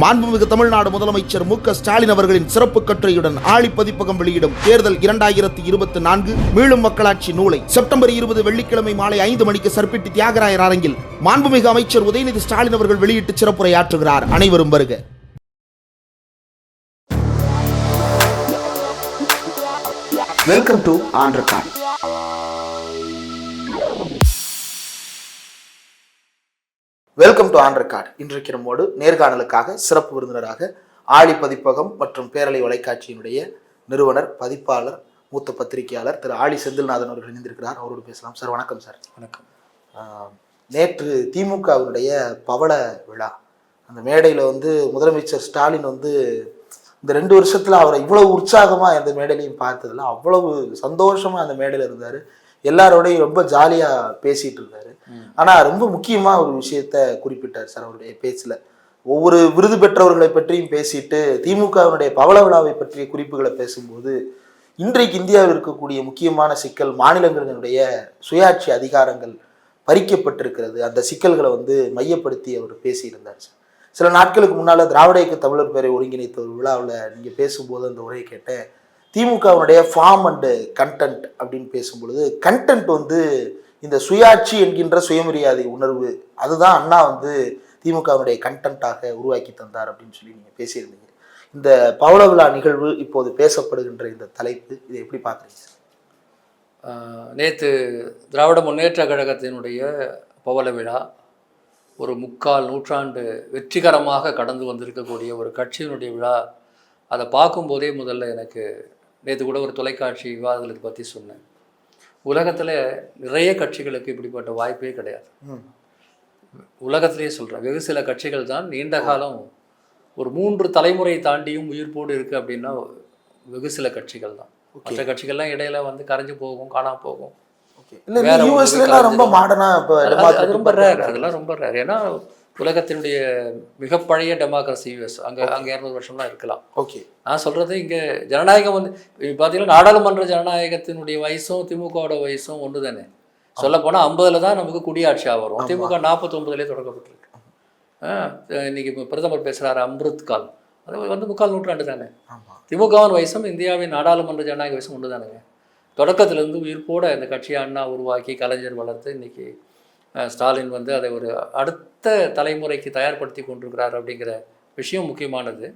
மாண்புமிகு தமிழ்நாடு முதலமைச்சர் மு ஸ்டாலின் அவர்களின் சிறப்பு கட்டுரையுடன் ஆழி பதிப்பகம் வெளியிடும் தேர்தல் இரண்டாயிரத்தி இருபத்தி நான்கு மீளும் மக்களாட்சி நூலை செப்டம்பர் இருபது வெள்ளிக்கிழமை மாலை ஐந்து மணிக்கு சர்பிட்டி தியாகராயர் அரங்கில் மாண்புமிகு அமைச்சர் உதயநிதி ஸ்டாலின் அவர்கள் வெளியிட்டு சிறப்புரையாற்றுகிறார். அனைவரும் வருக. வெல்கம் டு ஆண்டர்கான் வெல்கம் டு ஆன் ரெக்கார்ட் இன்றைக்கு நம்மோடு நேர்காணலுக்காக சிறப்பு விருந்தினராக ஆழி பதிப்பகம் மற்றும் பேரலை தொலைக்காட்சியினுடைய நிறுவனர் பதிப்பாளர் மூத்த பத்திரிகையாளர் திரு ஆழி செந்தில்நாதன் அவர்கள் இணைந்திருக்கிறார். அவரோடு பேசலாம். சார் வணக்கம் சார். வணக்கம். நேற்று திமுகவினுடைய பவள விழா. அந்த மேடையில் வந்து முதலமைச்சர் ஸ்டாலின் வந்து இந்த ரெண்டு வருஷத்துல அவரை இவ்வளவு உற்சாகமா எந்த மேடையிலையும் பார்த்ததில்ல. அவ்வளவு சந்தோஷமா அந்த மேடையில இருந்தாரு. எல்லாரோடையும் ரொம்ப ஜாலியா பேசிட்டு இருந்தாரு. ஆனா ரொம்ப முக்கியமா ஒரு விஷயத்த குறிப்பிட்டார் சார் அவருடைய பேச்சுல. ஒவ்வொரு விருது பெற்றவர்களை பற்றியும் பேசிட்டு திமுகவினுடைய பவள விழாவை பற்றிய குறிப்புகளை பேசும்போது இன்றைக்கு இந்தியாவில் இருக்கக்கூடிய முக்கியமான சிக்கல் மாநிலங்களினுடைய சுயாட்சி அதிகாரங்கள் பறிக்கப்பட்டிருக்கிறது. அந்த சிக்கல்களை வந்து மையப்படுத்தி அவர் பேசியிருந்தார் சார். சில நாட்களுக்கு முன்னால திராவிட இயக்க தமிழர் பேரை ஒருங்கிணைத்த ஒரு விழாவில் நீங்க பேசும்போது அந்த உரையை கேட்டேன். திமுகவினுடைய ஃபார்ம் அண்டு கண்டென்ட் அப்படின்னு பேசும்பொழுது கண்டென்ட் வந்து இந்த சுயாட்சி என்கின்ற சுயமரியாதை உணர்வு அதுதான் அண்ணா வந்து திமுகவினுடைய கண்டென்ட்டாக உருவாக்கி தந்தார் அப்படின்னு சொல்லி நீங்கள் பேசியிருந்தீங்க. இந்த பவள விழா நிகழ்வு இப்போது பேசப்படுகின்ற இந்த தலைப்பு இதை எப்படி பார்க்குறீங்க நேற்று திராவிட முன்னேற்ற கழகத்தினுடைய பவள விழா ஒரு முக்கால் நூற்றாண்டு வெற்றிகரமாக கடந்து வந்திருக்கக்கூடிய ஒரு கட்சியினுடைய விழா அதை பார்க்கும்போதே முதல்ல எனக்கு நேற்று கூட ஒரு தொலைக்காட்சி விவாதத்தை பற்றி சொன்னேன். உலகத்தில் நிறைய கட்சிகளுக்கு இப்படிப்பட்ட வாய்ப்பே கிடையாது. உலகத்திலேயே சொல்கிறேன் வெகு சில கட்சிகள் தான் நீண்ட காலம் ஒரு மூன்று தலைமுறை தாண்டியும் உயிர்ப்போடு இருக்குது அப்படின்னா வெகு சில கட்சிகள் தான். மற்ற கட்சிகள்லாம் இடையில வந்து கரைஞ்சு போகும் காணாம போகும். ரொம்ப மாடர்னா அதெல்லாம் ரொம்ப ரேர் ஏன்னா உலகத்தினுடைய மிக பழைய டெமோக்ரஸி யூஎஸ் அங்கே அங்கே இரநூறு வருஷம்லாம் இருக்கலாம். ஓகே நான் சொல்றது இங்கே ஜனநாயகம் வந்து பார்த்தீங்கன்னா நாடாளுமன்ற ஜனநாயகத்தினுடைய வயசும் திமுகவோட வயசும் ஒன்று தானே சொல்ல போனால் ஐம்பதுல தான் நமக்கு குடியாட்சியாக வரும். திமுக நாற்பத்தொம்பதுலேயே தொடங்கப்பட்டிருக்கு இன்னைக்கு பிரதமர் பேசுகிறாரு அம்ருத் கால். அது வந்து முக்கால் நூற்றாண்டு தானே? திமுகவின் வயசும் இந்தியாவின் நாடாளுமன்ற ஜனநாயக வயசும் ஒன்று தானுங்க தொடக்கத்திலிருந்து உயிர்ப்போட இந்த கட்சியை அண்ணா உருவாக்கி கலைஞர் வளர்த்து இன்னைக்கு ஸ்டாலின் வந்து அதை ஒரு அடுத்த தலைமுறைக்கு தயார்படுத்தி கொண்டிருக்கிறார் அப்படிங்கிற விஷயம் முக்கியமானது.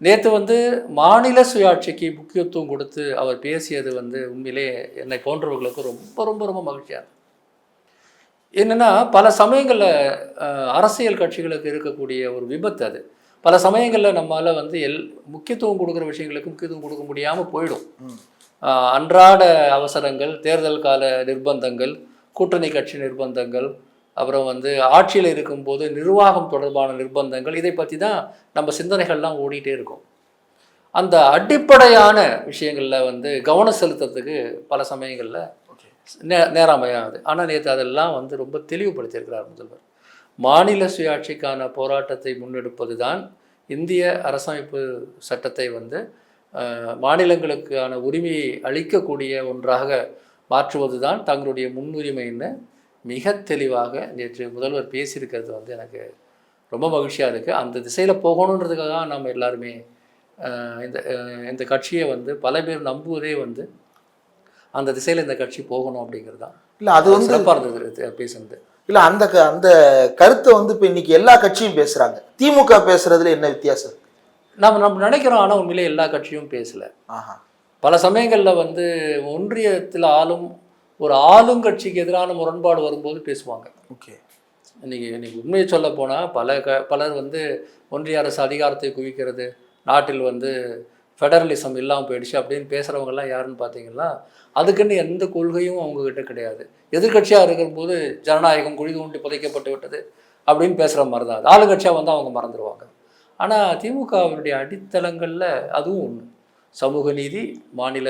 நேற்று வந்து மாநில சுயாட்சிக்கு முக்கியத்துவம் கொடுத்து அவர் பேசியது வந்து உண்மையிலே என்னை போன்றவர்களுக்கு ரொம்ப ரொம்ப ரொம்ப மகிழ்ச்சியாக. என்னன்னா பல சமயங்களில் அரசியல் கட்சிகளுக்கு இருக்கக்கூடிய ஒரு விபத்து அது. பல சமயங்களில் நம்மால வந்து எல் முக்கியத்துவம் கொடுக்குற விஷயங்களுக்கு முக்கியத்துவம் கொடுக்க முடியாமல் போயிடும். அன்றாட அவசரங்கள் தேர்தல் கால நிர்பந்தங்கள் கூட்டணி கட்சி நிர்பந்தங்கள் அப்புறம் வந்து ஆட்சியில் இருக்கும்போது நிர்வாகம் தொடர்பான நிர்பந்தங்கள் இதை பற்றி தான் நம்ம சிந்தனைகள்லாம் ஓடிட்டே இருக்கும். அந்த அடிப்படையான விஷயங்களில் வந்து கவனம் செலுத்துறதுக்கு பல சமயங்களில் நே நேராமையாகுது ஆனால் நேற்று அதெல்லாம் வந்து ரொம்ப தெளிவுபடுத்தியிருக்கிறார் முதல்வர். மாநில சுயாட்சிக்கான போராட்டத்தை முன்னெடுப்பது தான் இந்திய அரசமைப்பு சட்டத்தை வந்து மாநிலங்களுக்கான உரிமையை அளிக்கக்கூடிய ஒன்றாக மாற்றுவது தான் தங்களுடைய முன்னுரிமைன்னு மிக தெளிவாக நேற்று முதல்வர் பேசியிருக்கிறது வந்து எனக்கு ரொம்ப மகிழ்ச்சியாக இருக்குது அந்த திசையில் போகணுன்றதுக்காக தான் நம்ம எல்லாருமே இந்த இந்த கட்சியை வந்து பல பேர் நம்புவதே வந்து அந்த திசையில் இந்த கட்சி போகணும் அப்படிங்கிறது தான். இல்ல அது வந்து சிறப்பாக இருந்தது பேசுனது. இல்ல அந்த க- அந்த கருத்தை வந்து இப்ப இன்னைக்கு எல்லா கட்சியும் பேசுறாங்க. திமுக பேசுறதுல என்ன வித்தியாசம்? நம்ம நம்ம நினைக்கிறோம் ஆனால் உண்மையிலே எல்லா கட்சியும் பேசல. ஆஹா. பல சமயங்களில் வந்து ஒன்றியத்தில் ஆளும் ஒரு ஆளுங்கட்சிக்கு எதிரான முரண்பாடு வரும்போது பேசுவாங்க. ஓகே. இன்னைக்கு இன்னைக்கு உண்மையை சொல்ல போனால் பல க பலர் வந்து ஒன்றிய அரசு அதிகாரத்தை குவிக்கிறது நாட்டில் வந்து ஃபெடரலிசம் இல்லாமல் போயிடுச்சு அப்படின்னு பேசுகிறவங்கெல்லாம் யாருன்னு பார்த்தீங்கன்னா அதுக்குன்னு எந்த கொள்கையும் அவங்கக்கிட்ட கிடையாது. எதிர்க்கட்சியாக இருக்கும்போது ஜனநாயகம் குழி தோண்டி புதைக்கப்பட்டு விட்டது அப்படின்னு பேசுகிற மாதிரி தான் அது ஆளுங்கட்சியாக வந்து அவங்க மறந்துடுவாங்க ஆனால் திமுகவினுடைய அடித்தளங்களில் அதுவும் ஒன்று சமூக நீதி மாநில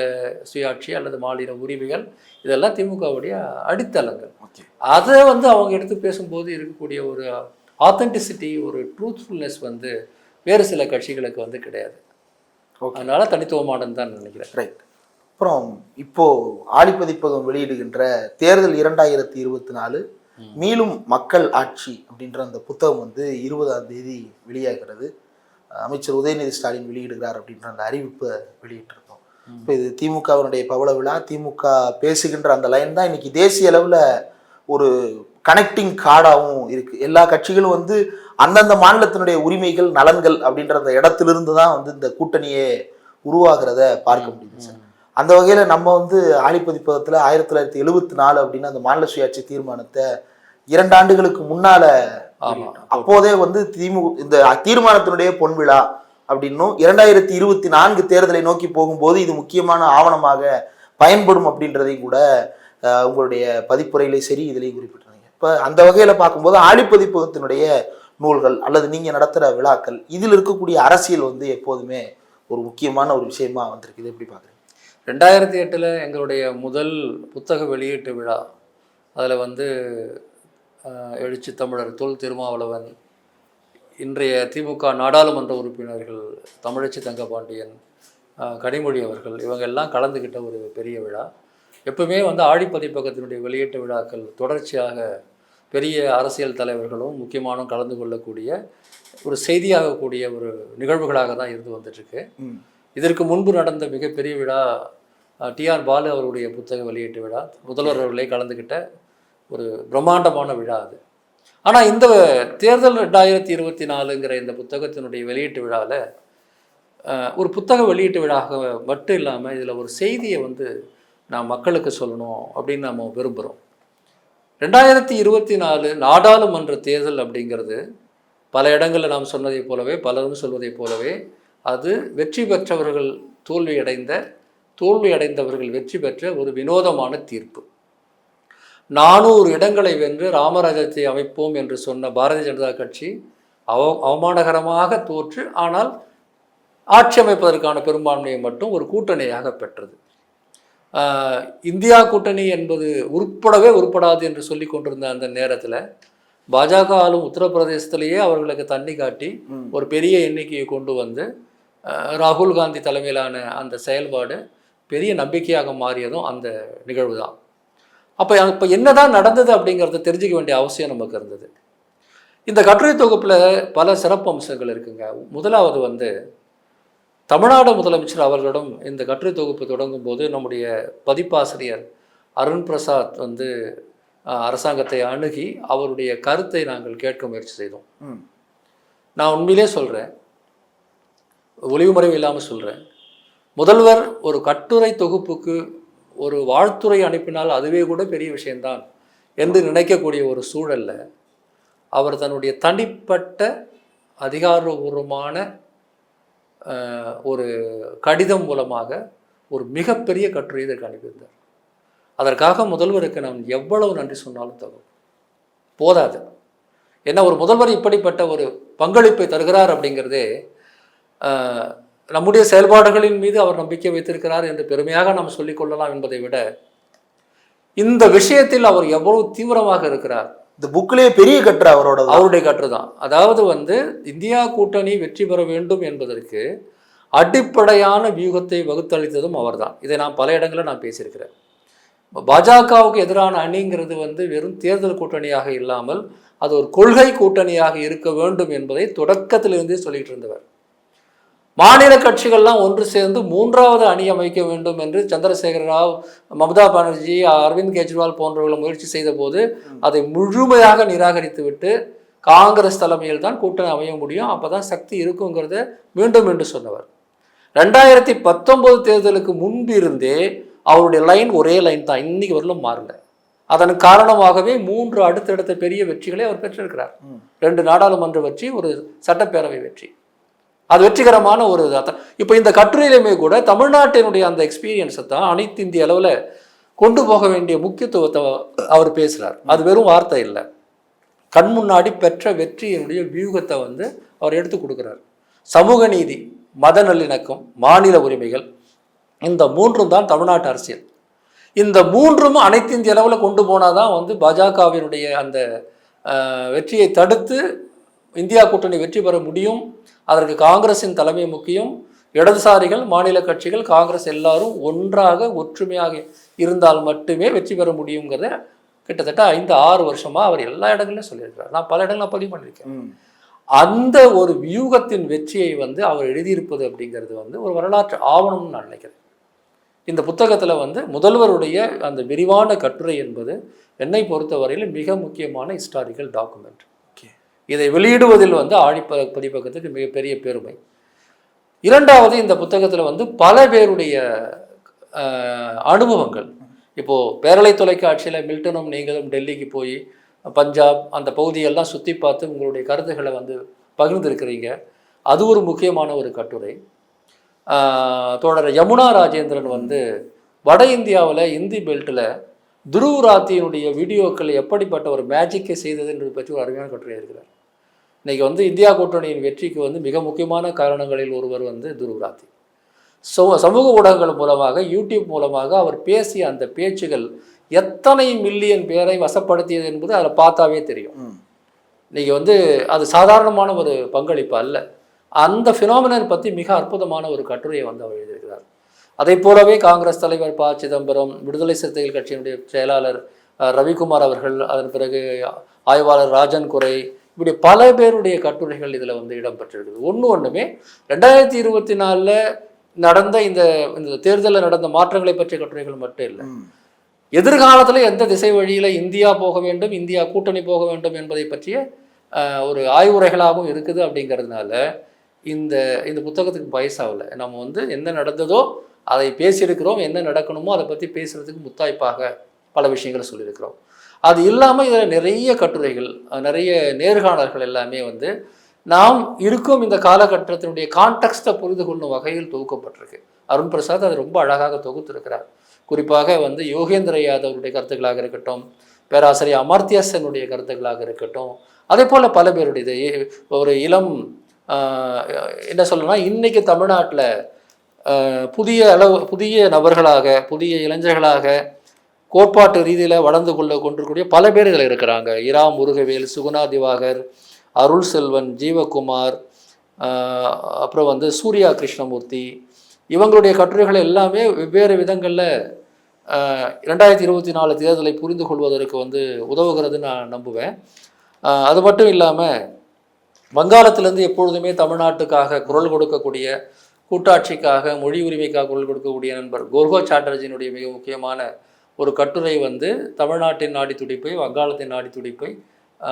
சுயாட்சி அல்லது மாநில உரிமைகள் இதெல்லாம் திமுகவுடைய அடித்தளங்கள் அதை வந்து அவங்க எடுத்து பேசும்போது இருக்கக்கூடிய ஒரு ஆத்தென்டிசிட்டி ஒரு ட்ரூத்ஃபுல்னஸ் வந்து வேறு சில கட்சிகளுக்கு வந்து கிடையாது. அதனால தனித்துவமானது தான் நினைக்கிறேன். ரைட் அப்புறம் இப்போ ஆழிப்பதிப்பகம் வெளியிடுகின்ற தேர்தல் இரண்டாயிரத்தி இருபத்தி நாலு மீளும் மக்கள் ஆட்சி அப்படின்ற அந்த புத்தகம் வந்து இருபதாம் தேதி வெளியாகிறது. அமைச்சர் உதயநிதி ஸ்டாலின் வெளியிடுகிறார் அப்படின்ற அந்த அறிவிப்பை வெளியிட்டிருந்தோம். இப்போ இது திமுகவினுடைய பவள விழா திமுக பேசுகின்ற அந்த லைன் தான் இன்னைக்கு தேசிய அளவில் ஒரு கனெக்டிங் கார்டாகவும் இருக்கு. எல்லா கட்சிகளும் வந்து அந்தந்த மாநிலத்தினுடைய உரிமைகள் நலன்கள் அப்படின்ற அந்த இடத்திலிருந்து தான் வந்து இந்த கூட்டணியே உருவாகிறத பார்க்க முடியுது சார். அந்த வகையில நம்ம வந்து ஆழிப்பதிப்பகத்துல ஆயிரத்தி தொள்ளாயிரத்தி எழுபத்தி நாலு அப்படின்னு அந்த மாநில சுயாட்சி தீர்மானத்தை இரண்டு ஆண்டுகளுக்கு முன்னால அப்போதே வந்து திமுக இந்த தீர்மானத்தினுடைய பொன்விழா அப்படின்னும் இரண்டாயிரத்தி இருபத்தி நான்கு தேர்தலை நோக்கி போகும்போது இது முக்கியமான ஆவணமாக பயன்படும் அப்படின்றதையும் கூட உங்களுடைய பதிப்புரையிலே சரி இதுலேயும் குறிப்பிட்டிருந்தீங்க. இப்போ அந்த வகையில் பார்க்கும்போது ஆழிப்பதிப்பகத்தினுடைய நூல்கள் அல்லது நீங்கள் நடத்துகிற விழாக்கள் இதில் இருக்கக்கூடிய அரசியல் வந்து எப்போதுமே ஒரு முக்கியமான ஒரு விஷயமா வந்திருக்கு இது எப்படி பார்க்குறீங்க? ரெண்டாயிரத்தி எட்டில் எங்களுடைய முதல் புத்தக வெளியீட்டு விழா. அதில் வந்து எழுச்சி தமிழர் தொல் திருமாவளவன் இன்றைய திமுக நாடாளுமன்ற உறுப்பினர்கள் தமிழச்சி தங்கபாண்டியன் கனிமொழி அவர்கள் இவங்க எல்லாம் கலந்துக்கிட்ட ஒரு பெரிய விழா. எப்பவுமே வந்து ஆழிப்பதிப்பகத்தினுடைய வெளியீட்டு விழாக்கள் தொடர்ச்சியாக பெரிய அரசியல் தலைவர்களும் முக்கியமானும் கலந்து கொள்ளக்கூடிய ஒரு செய்தியாகக்கூடிய ஒரு நிகழ்வுகளாக தான் இருந்து வந்துட்டுருக்கு. இதற்கு முன்பு நடந்த மிகப்பெரிய விழா டிஆர் பாலு அவருடைய புத்தக வெளியீட்டு விழா. முதல்வர் அவர்களே கலந்துக்கிட்ட ஒரு பிரம்மாண்டமான விழா அது. ஆனால் இந்த தேர்தல் ரெண்டாயிரத்தி இருபத்தி நாலுங்கிற இந்த புத்தகத்தினுடைய வெளியீட்டு விழாவில் ஒரு புத்தக வெளியீட்டு விழாக மட்டும் இல்லாமல் இதில் ஒரு செய்தியை வந்து நான் மக்களுக்கு சொல்லணும் அப்படின்னு நம்ம விரும்புகிறோம் ரெண்டாயிரத்தி இருபத்தி நாலு நாடாளுமன்ற தேர்தல் அப்படிங்கிறது பல இடங்களில் நாம் சொன்னதைப் போலவே பலரும் சொல்வதைப் போலவே அது வெற்றி பெற்றவர்கள் தோல்வியடைந்த தோல்வியடைந்தவர்கள் வெற்றி பெற்ற ஒரு வினோதமான தீர்ப்பு. நானூறு இடங்களை வென்று ராமராஜ்யத்தை அமைப்போம் என்று சொன்ன பாரதிய ஜனதா கட்சி அவ அவமானகரமாக தோற்று ஆனால் ஆட்சி அமைப்பதற்கான பெரும்பான்மையை மட்டும் ஒரு கூட்டணியாக பெற்றது இந்தியா கூட்டணி என்பது உருப்படவே உருப்படாது என்று சொல்லி கொண்டிருந்த அந்த நேரத்தில் பாஜக ஆளும் உத்தரப்பிரதேசத்திலேயே அவர்களுக்கு தண்ணி காட்டி. ஒரு பெரிய எண்ணிக்கையை கொண்டு வந்து ராகுல் காந்தி தலைமையிலான அந்த செயல்பாடு பெரிய நம்பிக்கையாக மாறியதும் அந்த நிகழ்வு தான் அப்போ இப்போ என்னதான் நடந்தது அப்படிங்கிறத தெரிஞ்சுக்க வேண்டிய அவசியம் நமக்கு இருந்தது. இந்த கட்டுரை தொகுப்பில் பல சிறப்பு அம்சங்கள் இருக்குங்க. முதலாவது வந்து தமிழ்நாடு முதலமைச்சர் அவர்களிடம் இந்த கட்டுரை தொகுப்பு தொடங்கும் போது நம்முடைய பதிப்பாசிரியர் அருண் பிரசாத் வந்து அரசாங்கத்தை அணுகி அவருடைய கருத்தை நாங்கள் கேட்க முயற்சி செய்தோம். நான் உண்மையிலே சொல்கிறேன் ஒளிவுமறைவு இல்லாமல் சொல்கிறேன் முதல்வர் ஒரு கட்டுரை தொகுப்புக்கு ஒரு வாழ்த்துரை அனுப்பினால் அதுவே கூட பெரிய விஷயம்தான் என்று நினைக்கக்கூடிய ஒரு சூழல்ல அவர் தன்னுடைய தனிப்பட்ட அதிகாரபூர்வமான ஒரு கடிதம் மூலமாக ஒரு மிகப்பெரிய கட்டுரை இதற்கு அனுப்பியிருந்தார். அதற்காக முதல்வருக்கு நாம் எவ்வளவு நன்றி சொன்னாலும் தகும் போதாது. ஏன்னா ஒரு முதல்வர் இப்படிப்பட்ட ஒரு பங்களிப்பை தருகிறார் அப்படிங்கிறதே நம்முடைய செயல்பாடுகளின் மீது அவர் நம்பிக்கை வைத்திருக்கிறார் என்று பெருமையாக நாம் சொல்லிக் கொள்ளலாம் என்பதை விட இந்த விஷயத்தில் அவர் எவ்வளவு தீவிரமாக இருக்கிறார். இந்த புக்லேயே பெரிய கட்டுரை அவரோட அவருடைய கற்று தான். அதாவது வந்து இந்தியா கூட்டணி வெற்றி பெற வேண்டும் என்பதற்கு அடிப்படையான வியூகத்தை வகுத்தளித்ததும் அவர்தான் இதை நான் பல இடங்களில் நான் பேசியிருக்கிறேன். பாஜகவுக்கு எதிரான அணிங்கிறது வந்து வெறும் தேர்தல் கூட்டணியாக இல்லாமல் அது ஒரு கொள்கை கூட்டணியாக இருக்க வேண்டும் என்பதை தொடக்கத்திலிருந்தே சொல்லிட்டு இருந்தவர். மாநில கட்சிகள்லாம் ஒன்று சேர்ந்து மூன்றாவது அணி அமைக்க வேண்டும் என்று சந்திரசேகர ராவ் மம்தா பானர்ஜி அரவிந்த் கெஜ்ரிவால் போன்றவர்கள் முயற்சி செய்த போது அதை முழுமையாக நிராகரித்து விட்டு காங்கிரஸ் தலைமையில் தான் கூட்டணி அமைய முடியும். அப்பதான் சக்தி இருக்குங்கிறத மீண்டும் மீண்டும் சொன்னவர். ரெண்டாயிரத்தி பத்தொன்பது தேர்தலுக்கு முன்பிருந்தே அவருடைய லைன் ஒரே லைன் தான். இன்னைக்கு வரலும் மாறல. அதன் காரணமாகவே மூன்று அடுத்தடுத்த பெரிய வெற்றிகளை அவர் பெற்றிருக்கிறார். ரெண்டு நாடாளுமன்ற வெற்றி ஒரு சட்டப்பேரவை வெற்றி. அது வெற்றிகரமான ஒரு இதாக இப்போ இந்த கட்டுரையிலுமே கூட தமிழ்நாட்டினுடைய அந்த எக்ஸ்பீரியன்ஸை தான் அனைத்து இந்திய அளவில் கொண்டு போக வேண்டிய முக்கியத்துவத்தை அவர் பேசுகிறார் அது வெறும் வார்த்தை இல்லை. கண் முன்னாடி பெற்ற வெற்றியினுடைய வியூகத்தை வந்து அவர் எடுத்து கொடுக்குறார். சமூக நீதி மத நல்லிணக்கம் மாநில உரிமைகள் இந்த மூன்றும் தான் தமிழ்நாட்டு அரசியல். இந்த மூன்றும் அனைத்து இந்திய அளவில் கொண்டு போனால் தான் வந்து பாஜகவினுடைய அந்த வெற்றியை தடுத்து இந்தியா கூட்டணி வெற்றி பெற முடியும் அதற்கு காங்கிரசின் தலைமை முக்கியம் இடதுசாரிகள் மாநில கட்சிகள் காங்கிரஸ் எல்லாரும் ஒன்றாக ஒற்றுமையாக இருந்தால் மட்டுமே வெற்றி பெற முடியுங்கிறத கிட்டத்தட்ட ஐந்து ஆறு வருஷமா அவர் எல்லா இடங்களையும் சொல்லியிருக்கிறார் நான் பல இடங்களில் பதிவு பண்ணியிருக்கேன். அந்த ஒரு வியூகத்தின் வெற்றியை வந்து அவர் எழுதியிருப்பது அப்படிங்கிறது வந்து ஒரு வரலாற்று ஆவணம்னு நான் நினைக்கிறேன் இந்த புத்தகத்தில் வந்து முதல்வருடைய அந்த விரிவான கட்டுரை என்பது என்னை பொறுத்தவரையில் மிக முக்கியமான ஹிஸ்டாரிக்கல் டாக்குமெண்ட். இதை வெளியிடுவதில் வந்து ஆழிப்ப பதிப்பகத்துக்கு மிகப்பெரிய பெருமை. இரண்டாவது இந்த புத்தகத்தில் வந்து பல பேருடைய அனுபவங்கள். இப்போது பேரலை தொலைக்காட்சியில் மில்டனும் நீங்களும் டெல்லிக்கு போய் பஞ்சாப் அந்த பகுதியெல்லாம் சுற்றி பார்த்து உங்களுடைய கருத்துக்களை வந்து பகிர்ந்திருக்கிறீங்க. அது ஒரு முக்கியமான ஒரு கட்டுரை. தோழர் யமுனா ராஜேந்திரன் வந்து வட இந்தியாவில் இந்தி பெல்ட்டில் துருவராத்தியினுடைய வீடியோக்கள் எப்படிப்பட்ட ஒரு மேஜிக்கை செய்தது என்பது பற்றி ஒரு அருமையான கட்டுரை இருக்கிறார். இன்னைக்கு வந்து இந்தியா கூட்டணியின் வெற்றிக்கு வந்து மிக முக்கியமான காரணங்களில் ஒருவர் வந்து துருவராத்தி சோ சமூக ஊடகங்கள் மூலமாக யூடியூப் மூலமாக அவர் பேசிய அந்த பேச்சுகள் எத்தனை மில்லியன் பேரை வசப்படுத்தியது என்பது அதில் பார்த்தாவே தெரியும். ம். இன்னைக்கு வந்து அது சாதாரணமான ஒரு பங்களிப்பு அல்ல. அந்த ஃபினாமினன் பற்றி மிக அற்புதமான ஒரு கட்டுரையை வந்து அவர் எழுதியிருக்கிறார். அதை போலவே காங்கிரஸ் தலைவர் ப. சிதம்பரம் விடுதலை சிறுத்தைகள் கட்சியினுடைய செயலாளர் ரவிக்குமார் அவர்கள் அதன் பிறகு ஆய்வாளர் ராஜன் குறை இப்படி பல பேருடைய கட்டுரைகள் இதில் வந்து இடம்பெற்றிருக்குது. ஒன்று ஒன்றுமே ரெண்டாயிரத்தி இருபத்தி நாலில் நடந்த இந்த இந்த தேர்தலில் நடந்த மாற்றங்களை பற்றிய கட்டுரைகள் மட்டும் இல்லை. எதிர்காலத்தில் எந்த திசை வழியில் இந்தியா போக வேண்டும் இந்தியா கூட்டணி போக வேண்டும் என்பதை பற்றிய ஒரு ஆய்வுரைகளாகவும் இருக்குது அப்படிங்கிறதுனால இந்த இந்த புத்தகத்துக்கு வயசாகல நம்ம வந்து என்ன நடந்ததோ அதை பேசியிருக்கிறோம் என்ன நடக்கணுமோ அதை பற்றி பேசுறதுக்கு முத்தாய்ப்பாக பல விஷயங்களை சொல்லியிருக்கிறோம். அது இல்லாமல் இதில் நிறைய கட்டுரைகள் நிறைய நேர்காணல்கள் எல்லாமே வந்து நாம் இருக்கும் இந்த காலகட்டத்தினுடைய கான்டெக்ஸ்ட்டை புரிந்து கொள்ளும் வகையில் தொகுக்கப்பட்டிருக்கு. அருண் பிரசாத் அது ரொம்ப அழகாக தொகுத்திருக்கிறார். குறிப்பாக வந்து யோகேந்திர யாதவருடைய கருத்துக்களாக இருக்கட்டும் பேராசிரியர் அமர்த்தியசனுடைய கருத்துக்களாக இருக்கட்டும் அதே போல் பல பேருடையது ஒரு இளம் என்ன சொல்லணும்னா இன்றைக்கி தமிழ்நாட்டில் புதிய அளவு புதிய நபர்களாக புதிய இளைஞர்களாக கோட்பாட்டு ரீதியில் வளர்ந்து கொள்ள கொண்டிருக்கூடிய பல பேர் இதில் இருக்கிறாங்க. இரா முருகவேல் சுகுணா திவாகர் அருள் செல்வன் ஜீவகுமார் அப்புறம் வந்து சூர்யா கிருஷ்ணமூர்த்தி. இவங்களுடைய கட்டுரைகள் எல்லாமே வெவ்வேறு விதங்களில் ரெண்டாயிரத்தி இருபத்தி நாலு தேர்தலை புரிந்து கொள்வதற்கு வந்து உதவுகிறதுன்னு நான் நம்புவேன். அது மட்டும் இல்லாமல் வங்காளத்திலேருந்து எப்பொழுதுமே தமிழ்நாட்டுக்காக குரல் கொடுக்கக்கூடிய கூட்டாட்சிக்காக மொழி உரிமைக்காக குரல் கொடுக்கக்கூடிய நண்பர் கோர்கோ சாட்டர்ஜியினுடைய மிக முக்கியமான ஒரு கட்டுரை வந்து தமிழ்நாட்டின் நாடி துடிப்பை வங்காளத்தின் நாடி துடிப்பை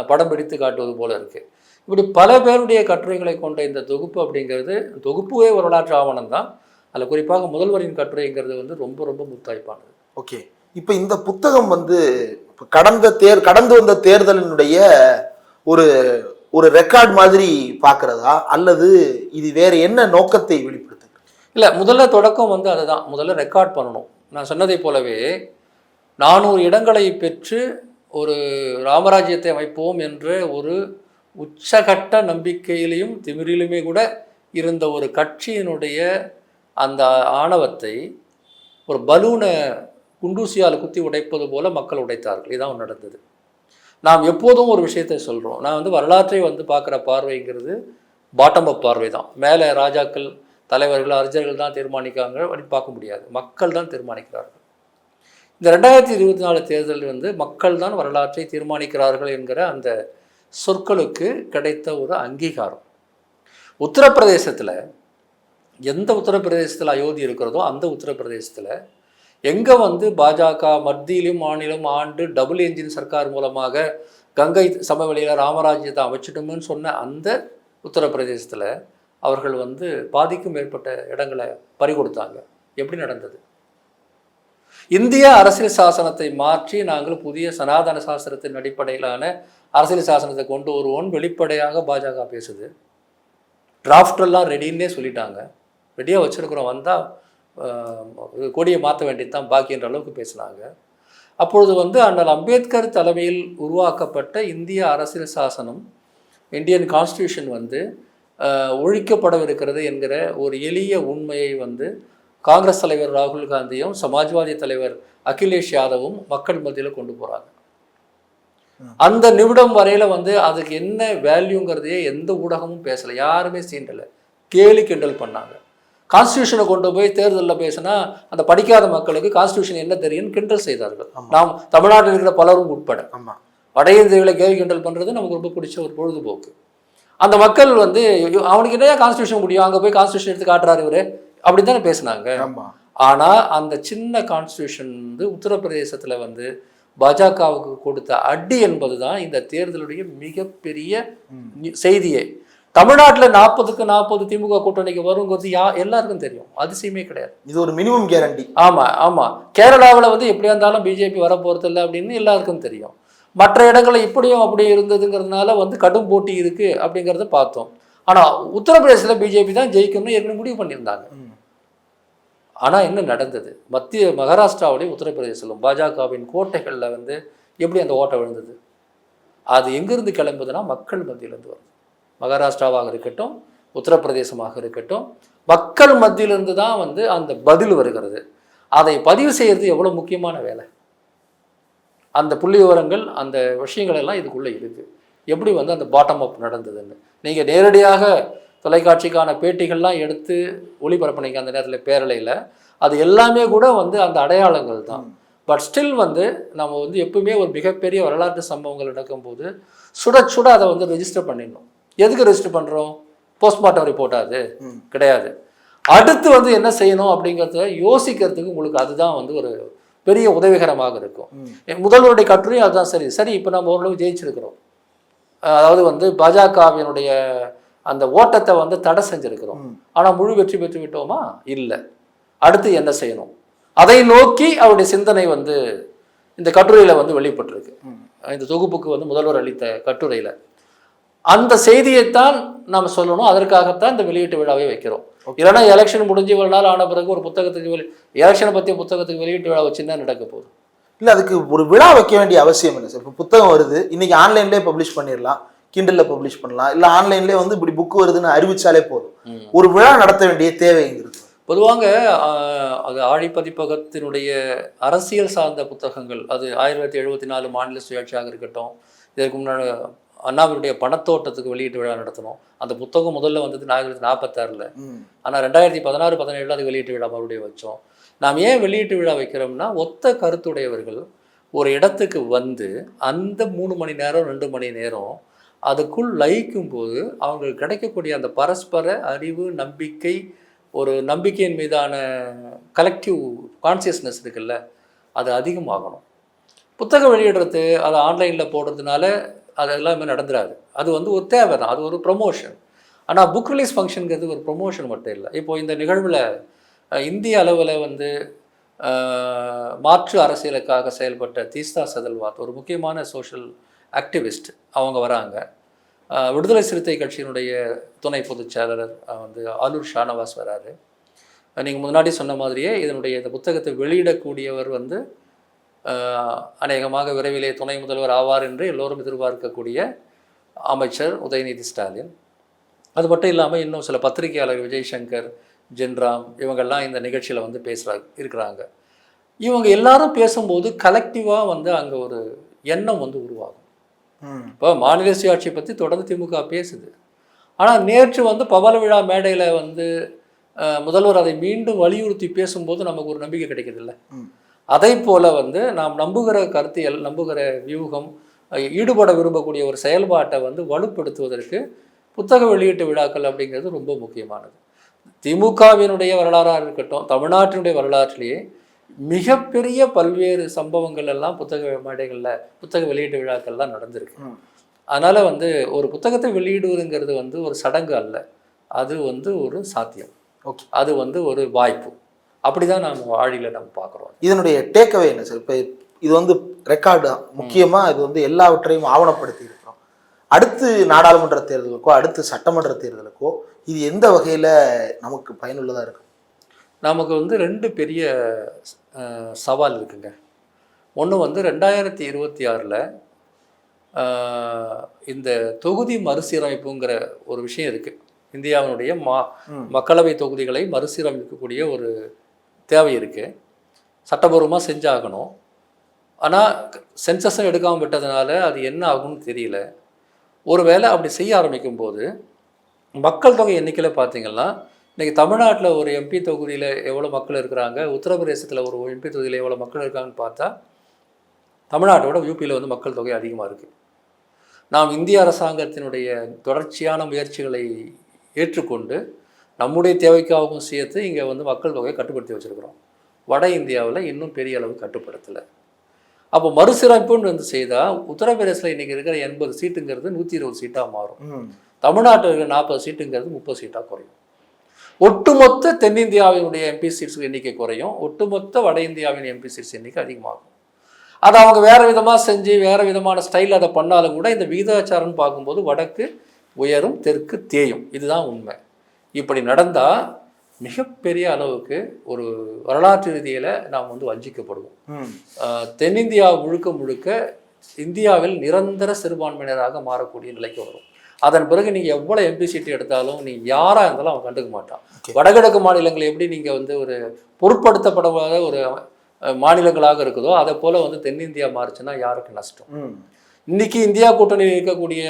படம் பிடித்து காட்டுவது போல இருக்கு. இப்படி பல பேருடைய கட்டுரைகளை கொண்ட இந்த தொகுப்பு அப்படிங்கிறது தொகுப்புவே வரலாற்று ஆவணம் தான். அதில் குறிப்பாக முதல்வரின் கட்டுரைங்கிறது வந்து ரொம்ப ரொம்ப முத்தாய்ப்பானது. ஓகே. இப்போ இந்த புத்தகம் வந்து கடந்த தேர் கடந்து வந்த தேர்தலினுடைய ஒரு ஒரு ரெக்கார்ட் மாதிரி பார்க்கறதா? அல்லது இது வேற என்ன நோக்கத்தை வெளிப்படுத்துது? இல்லை முதல்ல தொடக்கம் வந்து அதுதான். முதல்ல ரெக்கார்ட் பண்ணணும். நான் சொன்னதை போலவே நானூறு இடங்களை பெற்று ஒரு ராமராஜ்யத்தை அமைப்போம் என்ற ஒரு உச்சகட்ட நம்பிக்கையிலையும் திமிரிலுமே கூட இருந்த ஒரு கட்சியினுடைய அந்த ஆணவத்தை ஒரு பலூனை குண்டூசியால் குத்தி உடைப்பது போல மக்கள் உடைத்தார்கள். இதான் நடந்தது. நாம் எப்போதும் ஒரு விஷயத்தை சொல்கிறோம் நான் வந்து வரலாற்றை வந்து பார்க்குற பார்வைங்கிறது பாட்டம் அப் பார்வை தான். மேலே ராஜாக்கள் தலைவர்கள் அறிஞர்கள் தான் தீர்மானிக்காங்க அப்படின்னு பார்க்க முடியாது. மக்கள் தான் தீர்மானிக்கிறார்கள். இந்த ரெண்டாயிரத்தி இருபத்தி நாலு தேர்தலில் வந்து மக்கள் தான் வரலாற்றை தீர்மானிக்கிறார்கள் என்கிற அந்த சொற்களுக்கு கிடைத்த ஒரு அங்கீகாரம். உத்தரப்பிரதேசத்தில் எந்த உத்தரப்பிரதேசத்தில் அயோத்தி இருக்கிறதோ அந்த உத்தரப்பிரதேசத்தில் எங்கே வந்து பாஜக மத்தியிலும் மாநிலம் ஆண்டு டபுள் என்ஜின் சர்க்கார் மூலமாக கங்கை சமவெளியில் ராமராஜ்யத்தை அமைச்சிட்டோம்னு சொன்ன அந்த உத்தரப்பிரதேசத்தில் அவர்கள் வந்து பாதிக்கும் மேற்பட்ட இடங்களை பறிகொடுத்தாங்க. எப்படி நடந்தது? இந்திய அரசியல் சாசனத்தை மாற்றி நாங்கள் புதிய சனாதன சாஸ்திரத்தின் அடிப்படையிலான அரசியல் சாசனத்தை கொண்டு வருவோம் வெளிப்படையாக பாஜக பேசுது. டிராஃப்டெல்லாம் ரெடின்னே சொல்லிட்டாங்க. ரெடியாக வச்சுருக்குறோம். வந்தால் கொடியை மாற்ற வேண்டியது தான் பாக்கின்ற அளவுக்கு பேசினாங்க. அப்பொழுது வந்து அண்ணல் அம்பேத்கர் தலைமையில் உருவாக்கப்பட்ட இந்திய அரசியல் சாசனம் இந்தியன் கான்ஸ்டியூஷன் வந்து ஒழிக்கப்படவிருக்கிறது என்கிற ஒரு எளிய உண்மையை வந்து காங்கிரஸ் தலைவர் ராகுல் காந்தியும் சமாஜ்வாதி தலைவர் அகிலேஷ் யாதவும் மக்கள் மத்தியில் கொண்டு போகிறாங்க அந்த நிமிடம் வரையில வந்து அதுக்கு என்ன வேல்யூங்கிறதையே எந்த ஊடகமும் பேசலை யாருமே சீண்டலை கேலி கிண்டல் பண்ணாங்க. கான்ஸ்டியூஷனை கொண்டு போய் தேர்தலில் பேசினா அந்த படிக்காத மக்களுக்கு கான்ஸ்டியூஷன் என்ன தெரியும்னு கிண்டல் செய்தார்கள். நாம் தமிழ்நாட்டில் இருக்கிற பலரும் உட்பட. ஆமா. வட இந்தியர்களை கேள்வி கிண்டல் பண்ணுறது நமக்கு ரொம்ப பிடிச்ச ஒரு பொழுதுபோக்கு. அந்த மக்கள் வந்து அவனுக்கு என்னையா கான்ஸ்டியூஷன் முடியும்? அங்கே போய் கான்ஸ்டியூஷன் எடுத்து காட்டுறாரு இவரு. அப்படி தானே பேசுனாங்க ஆனால் அந்த சின்ன கான்ஸ்டியூஷன் வந்து உத்தரப்பிரதேசத்தில் வந்து பாஜகவுக்கு கொடுத்த அடி என்பது தான் இந்த தேர்தலுடைய மிகப்பெரிய செய்தியே. தமிழ்நாட்டில் நாற்பதுக்கு நாற்பது திமுக கூட்டணிக்கு வருங்கிறது யா எல்லாருக்கும் தெரியும். அதிசயமே கிடையாது. இது ஒரு மினிமம் கேரண்டி ஆமாம் ஆமாம் கேரளாவில் வந்து எப்படியா இருந்தாலும் பிஜேபி வர போகிறதில்ல அப்படின்னு எல்லாருக்கும் தெரியும். மற்ற இடங்களில் இப்படியும் அப்படி இருந்ததுங்கிறதுனால வந்து கடும் போட்டி இருக்குது அப்படிங்கிறத பார்த்தோம். ஆனால் உத்தரப்பிரதேசத்தில் பிஜேபி தான் ஜெயிக்கணும்னு ஏற்கனவே முடிவு பண்ணியிருந்தாங்க. ஆனால் என்ன நடந்தது? மத்திய மகாராஷ்டிராவுடைய உத்தரப்பிரதேசத்திலும் பாஜகவின் கோட்டைகளில் வந்து எப்படி அந்த ஓட்டை விழுந்தது? அது எங்கேருந்து கிளம்புதுன்னா மக்கள் மத்தியிலேருந்து வருது. மகாராஷ்டிராவாக இருக்கட்டும் உத்தரப்பிரதேசமாக இருக்கட்டும் மக்கள் மத்தியிலிருந்து தான் வந்து அந்த பதில் வருகிறது. அதை பதிவு செய்கிறது எவ்வளோ முக்கியமான வேலை? அந்த புள்ளி விவரங்கள் அந்த விஷயங்கள் எல்லாம் இதுக்குள்ளே இருக்குது எப்படி வந்து அந்த பாட்டம் அப் நடந்ததுன்னு. நீங்கள் நேரடியாக தொலைக்காட்சிக்கான பேட்டிகள்லாம் எடுத்து ஒளிபரப்புனீங்க அந்த நேரத்தில் பேரலையில். அது எல்லாமே கூட வந்து அந்த அடையாளங்கள் தான். பட் ஸ்டில் வந்து நம்ம வந்து எப்பவுமே ஒரு மிகப்பெரிய வரலாற்று சம்பவங்கள் நடக்கும்போது சுட சுட அதை வந்து ரெஜிஸ்டர் பண்ணிடணும். எதுக்கு ரெஜிஸ்டர் பண்ணுறோம் போஸ்ட்மார்ட்டம் ரிப்போர்ட் அது. கிடையாது. அடுத்து வந்து என்ன செய்யணும் அப்படிங்கிறத யோசிக்கிறதுக்கு உங்களுக்கு அதுதான் வந்து ஒரு பெரிய உதவிகரமாக இருக்கும். முதல்வருடைய கட்டுரையும் அதுதான் சரி. சரி இப்போ நம்ம ஓரளவு ஜெயிச்சிருக்கிறோம். அதாவது வந்து பாஜகவினுடைய அந்த ஓட்டத்தை வந்து தடை செஞ்சிருக்கிறோம். ஆனால் முழு வெற்றி பெற்று விட்டோமா? இல்லை. அடுத்து என்ன செய்யணும்? அதை நோக்கி அவருடைய சிந்தனை வந்து இந்த கட்டுரையில் வந்து வெளிப்பட்டிருக்கு. இந்த தொகுப்புக்கு வந்து முதல்வர் அளித்த கட்டுரையில். அந்த செய்தியைத்தான் நாம் சொல்லணும். அதற்காகத்தான் இந்த வெளியீட்டு விழாவை வைக்கிறோம். இல்லைன்னா எலெக்ஷன் முடிஞ்சு ஒரு நாள் ஆன பிறகு ஒரு புத்தகத்துக்கு வெளி எலெக்ஷனை பற்றிய புத்தகத்துக்கு வெளியீட்டு விழா வச்சு என்ன நடக்க போகுது. இல்ல அதுக்கு ஒரு விழா வைக்க வேண்டிய அவசியம் இல்லை சார். இப்போ புத்தகம் வருது. இன்னைக்கு ஆன்லைன்லேயே பப்ளிஷ் பண்ணிடலாம். கிண்டல்ல பப்ளிஷ் பண்ணலாம். இல்ல ஆன்லைன்லேயே வந்து இப்படி புக் வருதுன்னு அறிவிச்சாலே போதும். ஒரு விழா நடத்த வேண்டிய தேவைங்கிறது பொதுவாக அது ஆழி பதிப்பகத்தினுடைய அரசியல் சார்ந்த புத்தகங்கள் அது ஆயிரத்தி தொள்ளாயிரத்தி எழுபத்தி நாலு மாநில சுயாட்சியாக இருக்கட்டும் இதற்கு முன்னாடி அண்ணாவினுடைய பணத்தோட்டத்துக்கு வெளியீட்டு விழா நடத்தணும். அந்த புத்தகம் முதல்ல வந்தது ஆயிரத்தி நாற்பத்தாறில். ஆனால் ரெண்டாயிரத்தி பதினாறு பதினேழில் அது வெளியீட்டு விழா மறுபடியும் வச்சோம். நாம் ஏன் வெளியீட்டு விழா வைக்கிறோம்னா ஒத்த கருத்துடையவர்கள் ஒரு இடத்துக்கு வந்து அந்த மூணு மணி நேரம் ரெண்டு மணி நேரம் அதுக்குள் லயிக்கும் போது அவங்களுக்கு கிடைக்கக்கூடிய அந்த பரஸ்பர அறிவு நம்பிக்கை ஒரு நம்பிக்கையின் மீதான கலெக்டிவ் கான்சியஸ்னஸ் இருக்குல்ல அது அதிகமாகணும். புத்தகம் வெளியிடுறது அதை ஆன்லைனில் போடுறதுனால அது எல்லாமே நடந்துடாது அது வந்து ஒரு தேவை தான் அது ஒரு ப்ரொமோஷன் ஆனால் புக் ரிலீஸ் ஃபங்க்ஷனுங்கிறது ஒரு ப்ரொமோஷன் மட்டும் இல்லை. இப்போது இந்த நிகழ்வில் இந்திய அளவில் வந்து மாற்று அரசியலுக்காக செயல்பட்ட தீஸ்தா சதல்வாத் ஒரு முக்கியமான சோஷியல் ஆக்டிவிஸ்ட் அவங்க வராங்க. விடுதலை சிறுத்தை கட்சியினுடைய துணை பொதுச் செயலாளர் வந்து ஆலூர் ஷானவாஸ் வராரு. நீங்கள் முன்னாடி சொன்ன மாதிரியே இதனுடைய இந்த புத்தகத்தை வெளியிடக்கூடியவர் வந்து அநேகமாக விரைவிலே துணை முதல்வர் ஆவார் என்று எல்லோரும் எதிர்பார்க்கக்கூடிய அமைச்சர் உதயநிதி ஸ்டாலின். அது மட்டும் இல்லாமல் இன்னும் சில பத்திரிகையாளர் விஜய் சங்கர் ஜென்ராம் இவங்கெல்லாம் இந்த நிகழ்ச்சியில் வந்து பேசுகிறாங்க இருக்கிறாங்க. இவங்க எல்லாரும் பேசும்போது கலெக்டிவாக வந்து அங்கே ஒரு எண்ணம் வந்து உருவாகும். இப்போ மாநில சுயாட்சியை பற்றி தொடர்ந்து திமுக பேசுது. ஆனால் நேற்று வந்து பவள விழா மேடையில் வந்து முதல்வர் அதை மீண்டும் வலியுறுத்தி பேசும்போது நமக்கு ஒரு நம்பிக்கை கிடைக்குதுல்ல. அதை போல வந்து நாம் நம்புகிற கருத்தியல் நம்புகிற வியூகம் ஈடுபட விரும்பக்கூடிய ஒரு செயல்பாட்டை வந்து வலுப்படுத்துவதற்கு புத்தக வெளியீட்டு விழாக்கள் அப்படிங்கிறது ரொம்ப முக்கியமானது. திமுகவினுடைய வரலாறாக இருக்கட்டும் தமிழ்நாட்டினுடைய வரலாற்றிலேயே மிகப்பெரிய பல்வேறு சம்பவங்கள் எல்லாம் புத்தக மேடைகளில் புத்தக வெளியீட்டு விழாக்கள்லாம் நடந்திருக்கு. அதனால் வந்து ஒரு புத்தகத்தை வெளியிடுவதுங்கிறது வந்து ஒரு சடங்கு அல்ல. அது வந்து ஒரு சாத்தியம். ஓகே. அது வந்து ஒரு வாய்ப்பு. அப்படிதான் நம்ம ஆழியில் நம்ம பார்க்குறோம் இதனுடைய டேக்அவே என்ன சார் இப்போ இது வந்து ரெக்கார்டு தான் முக்கியமா இது வந்து எல்லாவற்றையும் ஆவணப்படுத்தி இருக்கிறோம். அடுத்து நாடாளுமன்ற தேர்தலுக்கோ அடுத்து சட்டமன்ற தேர்தலுக்கோ இது எந்த வகையில நமக்கு பயனுள்ளதா இருக்கும்? நமக்கு வந்து ரெண்டு பெரிய சவால் இருக்குங்க. ஒன்று வந்து ரெண்டாயிரத்தி இருபத்தி ஆறில் இந்த தொகுதி மறுசீரமைப்புங்கிற ஒரு விஷயம் இருக்குது இந்தியாவினுடைய மா. மக்களவை தொகுதிகளை மறுசீரமைக்கக்கூடிய ஒரு தேவை இருக்குது சட்டபூர்வமாக செஞ்சாகணும். ஆனால் சென்சஸும் எடுக்காமல் விட்டதுனால அது என்ன ஆகும்னு தெரியல. ஒருவேளை அப்படி செய்ய ஆரம்பிக்கும் போது மக்கள் தொகை எண்ணிக்கையில் பார்த்தீங்கன்னா இன்னைக்கு தமிழ்நாட்டில் ஒரு எம்பி தொகுதியில் எவ்வளோ மக்கள் இருக்கிறாங்க? உத்தரப்பிரதேசத்தில் ஒரு எம்பி தொகுதியில் எவ்வளோ மக்கள் இருக்காங்கன்னு பார்த்தா தமிழ்நாட்டோட யூபியில் வந்து மக்கள் தொகை அதிகமாக இருக்குது நாம் இந்திய அரசாங்கத்தினுடைய தொடர்ச்சியான முயற்சிகளை ஏற்றுக்கொண்டு நம்முடைய தேவைக்காகவும் சேர்த்து இங்கே வந்து மக்கள் தொகையை கட்டுப்படுத்தி வச்சுருக்கிறோம். வட இந்தியாவில் இன்னும் பெரிய அளவு கட்டுப்படுத்தலை. அப்போ மறுசீரமைப்புன்னு வந்து செய்தால் உத்தரப்பிரதேசத்தில் இன்றைக்கி இருக்கிற எண்பது சீட்டுங்கிறது நூற்றி இருபது சீட்டாக மாறும். தமிழ்நாட்டில் இருக்கிற நாற்பது சீட்டுங்கிறது முப்பது சீட்டாக குறையும். ஒட்டுமொத்த தென்னிந்தியாவினுடைய எம்பி சீட்ஸ் எண்ணிக்கை குறையும். ஒட்டுமொத்த வட இந்தியாவின் எம்பி சீட்ஸ் எண்ணிக்கை அதிகமாகும். அதை அவங்க வேறு விதமாக செஞ்சு வேறு விதமான ஸ்டைல் அதை பண்ணாலும் கூட இந்த விகிதாச்சாரம்னு பார்க்கும்போது வடக்கு உயரும் தெற்கு தேயும். இதுதான் உண்மை. இப்படி நடந்தால் மிகப்பெரிய அளவுக்கு ஒரு வரலாற்று ரீதியில் நாம் வந்து வஞ்சிக்கப்படுவோம். தென்னிந்தியா முழுக்க முழுக்க இந்தியாவில் நிரந்தர சிறுபான்மையினராக மாறக்கூடிய நிலைக்கு வரும். அதன் பிறகு நீங்கள் எவ்வளோ எம்பி சீட்டு எடுத்தாலும் நீ யாராக இருந்தாலும் அவன் கண்டுக்க மாட்டான். வடகிழக்கு மாநிலங்கள் எப்படி நீங்கள் வந்து ஒரு பொருட்படுத்தப்படாத ஒரு மாநிலங்களாக இருக்குதோ அதை போல் வந்து தென்னிந்தியா மாறுச்சுன்னா யாருக்கு நஷ்டம்? இன்னைக்கு இந்தியா கூட்டணியில் இருக்கக்கூடிய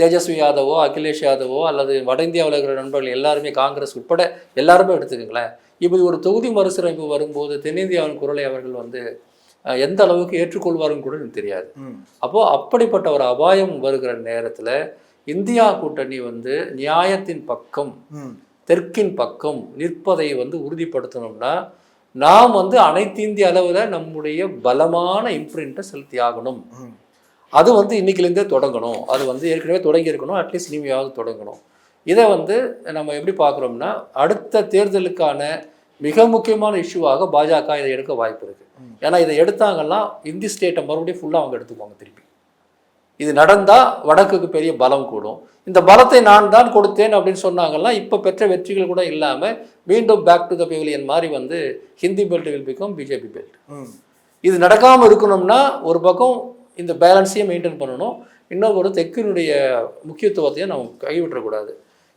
தேஜஸ்வி யாதவோ அகிலேஷ் யாதவோ அல்லது வட இந்தியாவில் இருக்கிற நண்பர்கள் எல்லாருமே காங்கிரஸ் உட்பட எல்லாருமே எடுத்துக்கங்களேன். இப்படி ஒரு தொகுதி மறுசீரமைப்பு வரும்போது தென்னிந்தியாவின் குரலை அவர்கள் வந்து எந்த அளவுக்கு ஏற்றுக்கொள்வாருன்னு கூட எனக்கு தெரியாது. அப்போது அப்படிப்பட்ட ஒரு அபாயம் வருகிற நேரத்தில் இந்தியா கூட்டணி வந்து நியாயத்தின் பக்கம் தெற்கின் பக்கம் நிற்பதை வந்து உறுதிப்படுத்தணும்னா நாம் வந்து அனைத்து இந்திய அளவில் நம்முடைய பலமான இம்ப்ரிண்ட்டை செலுத்தி ஆகணும். அது வந்து இன்னைக்குலேருந்தே தொடங்கணும். அது வந்து ஏற்கனவே தொடங்கி இருக்கணும். அட்லீஸ்ட் இனிமையாவது தொடங்கணும். இதை வந்து நம்ம எப்படி பார்க்குறோம்னா அடுத்த தேர்தலுக்கான மிக முக்கியமான இஷ்யூவாக பாஜக இதை எடுக்க வாய்ப்பு இருக்குது ஏன்னா இதை எடுத்தாங்கன்னா இந்தி ஸ்டேட்டை மறுபடியும் ஃபுல்லாக அவங்க எடுத்துக்குவாங்க திருப்பி. இது நடந்தால் வடக்குக்கு பெரிய பலம் கூடும். இந்த பலத்தை நான் தான் கொடுத்தேன் அப்படின்னு சொன்னாங்கன்னா இப்போ பெற்ற வெற்றிகள் கூட இல்லாமல் மீண்டும் பேக் டு த பெவிலியன் மாதிரி வந்து Hindi belt will become BJP belt இது நடக்காமல் இருக்கணும்னா ஒரு பக்கம் இந்த பேலன்ஸையும் மெயின்டைன் பண்ணணும். இன்னொரு ஒரு தெற்கினுடைய முக்கியத்துவத்தையும் நம்ம கைவிட்டக்கூடாது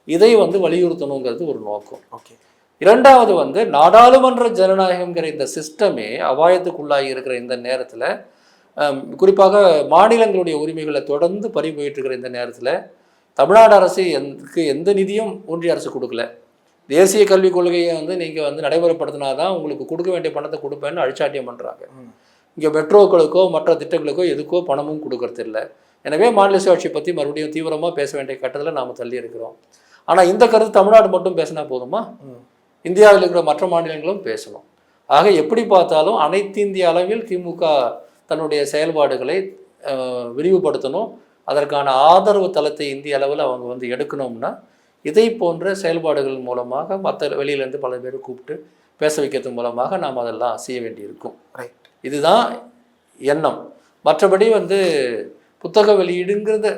இதை வந்து வலியுறுத்தணுங்கிறது ஒரு நோக்கம். ஓகே. இரண்டாவது வந்து நாடாளுமன்ற ஜனநாயகம்ங்கிற இந்த சிஸ்டமே அபாயத்துக்குள்ளாகி இருக்கிற இந்த நேரத்தில் குறிப்பாக மாநிலங்களுடைய உரிமைகளை தொடர்ந்து பறி போயிட்டு இருக்கிற இந்த நேரத்தில் தமிழ்நாடு அரசு எந்தக்கு எந்த நிதியும் ஒன்றிய அரசு கொடுக்கல. தேசிய கல்விக் கொள்கையை வந்து நீங்கள் வந்து நடைமுறைப்படுத்தினா தான் உங்களுக்கு கொடுக்க வேண்டிய பணத்தை கொடுப்பேன்னு அழிச்சாட்டியம் பண்ணுறாங்க இங்கே மெட்ரோக்களுக்கோ மற்ற திட்டங்களுக்கோ எதுக்கோ பணமும் கொடுக்கறது இல்லை எனவே மாநில சுயாட்சி பற்றி மறுபடியும் தீவிரமாக பேச வேண்டிய கட்டத்தில் நாம் தள்ளி இருக்கிறோம். ஆனால் இந்த கருத்து தமிழ்நாடு மட்டும் பேசினா போதுமா? இந்தியாவில் இருக்கிற மற்ற மாநிலங்களும் பேசணும். ஆக எப்படி பார்த்தாலும் அனைத்து இந்திய அளவில் திமுக தன்னுடைய செயல்பாடுகளை விரிவுபடுத்தணும். அதற்கான ஆதரவு தளத்தை இந்திய அளவில் அவங்க வந்து எடுக்கணும்னா இதை போன்ற செயல்பாடுகள் மூலமாக மற்ற வெளியிலேருந்து பல பேர் கூப்பிட்டு பேச வைக்கிறது மூலமாக நாம் அதெல்லாம் செய்ய வேண்டியிருக்கும். ரைட் இதுதான் எண்ணம். மற்றபடி வந்து புத்தக வெளியீடுங்கிறது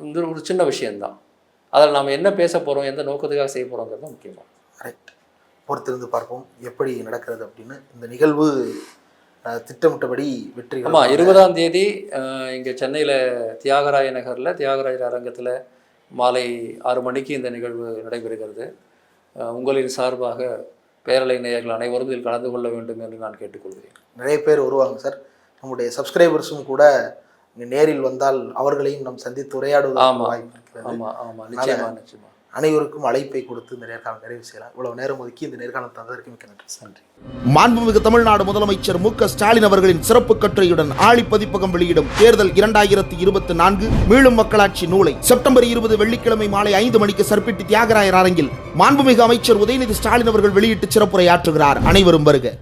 வந்து ஒரு சின்ன விஷயம்தான். அதில் நாம் என்ன பேச போகிறோம் எந்த நோக்கத்துக்காக செய்ய போகிறோங்கிறது முக்கியமாக ரைட் பொறுத்திருந்து பார்ப்போம். எப்படி நடக்கிறது அப்படின்னு இந்த நிகழ்வு திட்டமிட்டபடி வெற்றி ஆமாம் இருபதாம் தேதி இங்கே சென்னையில் தியாகராய நகரில் தியாகராயர் அரங்கத்தில் மாலை ஆறு மணிக்கு இந்த நிகழ்வு நடைபெறுகிறது. உங்களின் சார்பாக பேரலை நேயர்கள் அனைவரும் இதில் கலந்து கொள்ள வேண்டும் என்று நான் கேட்டுக்கொள்கிறேன். நிறைய பேர் வருவாங்க சார். நம்முடைய சப்ஸ்கிரைபர்ஸும் கூட இங்கே நேரில் வந்தால் அவர்களையும் நாம் சந்தித்து உரையாடுவதற்கு ஆமா. வாய்ப்பு இருக்கிறது. ஆமாம் ஆமாம் நிச்சயமா நிச்சயமா. அனைவருக்கும் அழைப்பை கொடுத்து இந்த நேர்காணல் நிறைவு செய்யலாம். இவ்வளவு நேரம் ஒதுக்கி இந்த நேர்காணல் தந்ததற்கு மிக்க நன்றி. நன்றி. மாண்புமிகு தமிழ்நாடு முதலமைச்சர் மு ஸ்டாலின் அவர்களின் சிறப்பு கட்டுரையுடன் ஆழி பதிப்பகம் வெளியிடும் தேர்தல் இரண்டாயிரத்தி இருபத்தி நான்கு மீளும் மக்களாட்சி நூலை செப்டம்பர் இருபது வெள்ளிக்கிழமை மாலை ஐந்து மணிக்கு சர்ப்பிட்டு தியாகராயர் அரங்கில் மாண்புமிகு அமைச்சர் உதயநிதி ஸ்டாலின் அவர்கள் வெளியிட்டு சிறப்புரையாற்றுகிறார். அனைவரும் வருக.